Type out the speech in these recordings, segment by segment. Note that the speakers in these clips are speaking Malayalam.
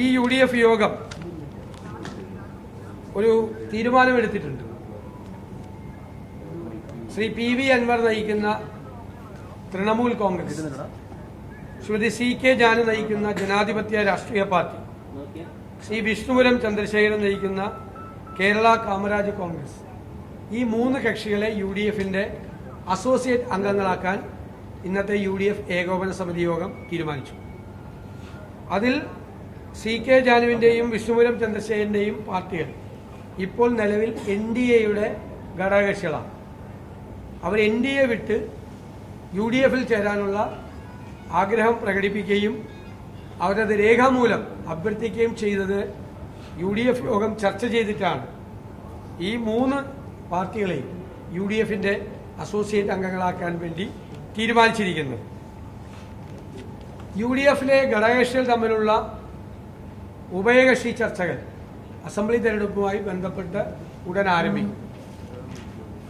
ഈ യു ഡി എഫ് യോഗം ഒരു തീരുമാനമെടുത്തിട്ടുണ്ട്. ശ്രീ പി വി അൻവർ നയിക്കുന്ന Trinamool Congress Shrimati C K Janu നയിക്കുന്ന ജനാധിപത്യ രാഷ്ട്രീയ പാർട്ടി ശ്രീ വിഷ്ണുപുരം ചന്ദ്രശേഖരൻ നയിക്കുന്ന കേരള കാമരാജ് കോൺഗ്രസ്. ഈ മൂന്ന് കക്ഷികളെ യു ഡി എഫിന്റെ അസോസിയേറ്റ് അംഗങ്ങളാക്കാൻ ഇന്നത്തെ യു ഡി എഫ് ഏകോപന സമിതി യോഗം തീരുമാനിച്ചു. അതിൽ സി കെ ജാനുവിന്റെയും വിഷ്ണുപുരം ചന്ദ്രശേഖരന്റെയും പാർട്ടികൾ ഇപ്പോൾ നിലവിൽ എൻ ഡി എയുടെ ഘടകകക്ഷികളാണ്. അവർ എൻ ഡി എ വിട്ട് യു ഡി എഫിൽ ചേരാനുള്ള ആഗ്രഹം പ്രകടിപ്പിക്കുകയും അവരത് രേഖാമൂലം അഭ്യർത്ഥിക്കുകയും ചെയ്തത് യു ഡി എഫ് യോഗം ചർച്ച ചെയ്തിട്ടാണ്. ഈ മൂന്ന് പാർട്ടികളെയും യു ഡി എഫിന്റെ അസോസിയേറ്റ് അംഗങ്ങളാക്കാൻ വേണ്ടി തീരുമാനിച്ചിരിക്കുന്നത്. യു ഡി എഫിലെ ഘടകകക്ഷികൾ തമ്മിലുള്ള ഉഭയകക്ഷി ചർച്ചകൾ അസംബ്ലി തെരഞ്ഞെടുപ്പുമായി ബന്ധപ്പെട്ട് ഉടൻ ആരംഭിക്കും.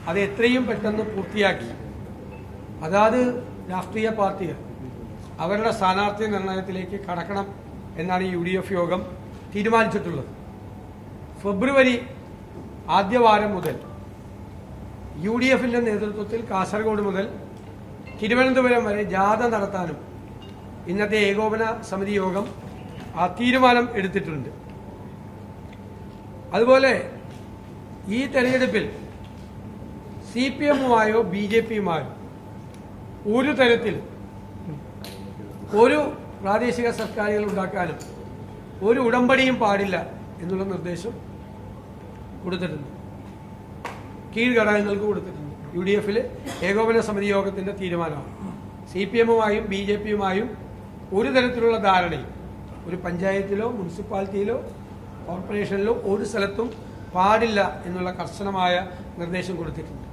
അത് എത്രയും പെട്ടെന്ന് പൂർത്തിയാക്കി. അതാത് രാഷ്ട്രീയ പാർട്ടികൾ അവരുടെ സ്ഥാനാർത്ഥി നിർണയത്തിലേക്ക് കടക്കണം എന്നാണ് യു ഡി എഫ് യോഗം തീരുമാനിച്ചിട്ടുള്ളത്. ഫെബ്രുവരി ആദ്യവാരം മുതൽ യു ഡി എഫിന്റെ നേതൃത്വത്തിൽ കാസർഗോഡ് മുതൽ തിരുവനന്തപുരം വരെ ജാഥ നടത്താനും ഇന്നത്തെ ഏകോപന സമിതി യോഗം ആ തീരുമാനം എടുത്തിട്ടുണ്ട്. അതുപോലെ ഈ തെരഞ്ഞെടുപ്പിൽ സി പി എമ്മുമായോ ബി ജെ പിയുമായോ ഒരു തരത്തിൽ ഒരു പ്രാദേശിക സർക്കാരുകൾ ഉണ്ടാക്കാനും ഒരു ഉടമ്പടിയും പാടില്ല എന്നുള്ള നിർദ്ദേശം കൊടുത്തിട്ടുണ്ട്. കീഴ്ഘടകങ്ങൾക്ക് കൊടുത്തിട്ടുണ്ട്. യു ഡി എഫിൽ ഏകോപന സമിതി യോഗത്തിന്റെ തീരുമാനമാണ്. സി പി എമ്മുമായും ബി ജെ പിയുമായും ഒരു തരത്തിലുള്ള ധാരണയും ഒരു പഞ്ചായത്തിലോ മുനിസിപ്പാലിറ്റിയിലോ കോർപ്പറേഷനിലോ ഒരു സ്ഥലത്തും പാടില്ല എന്നുള്ള കർശനമായ നിർദ്ദേശം കൊടുത്തിട്ടുണ്ട്.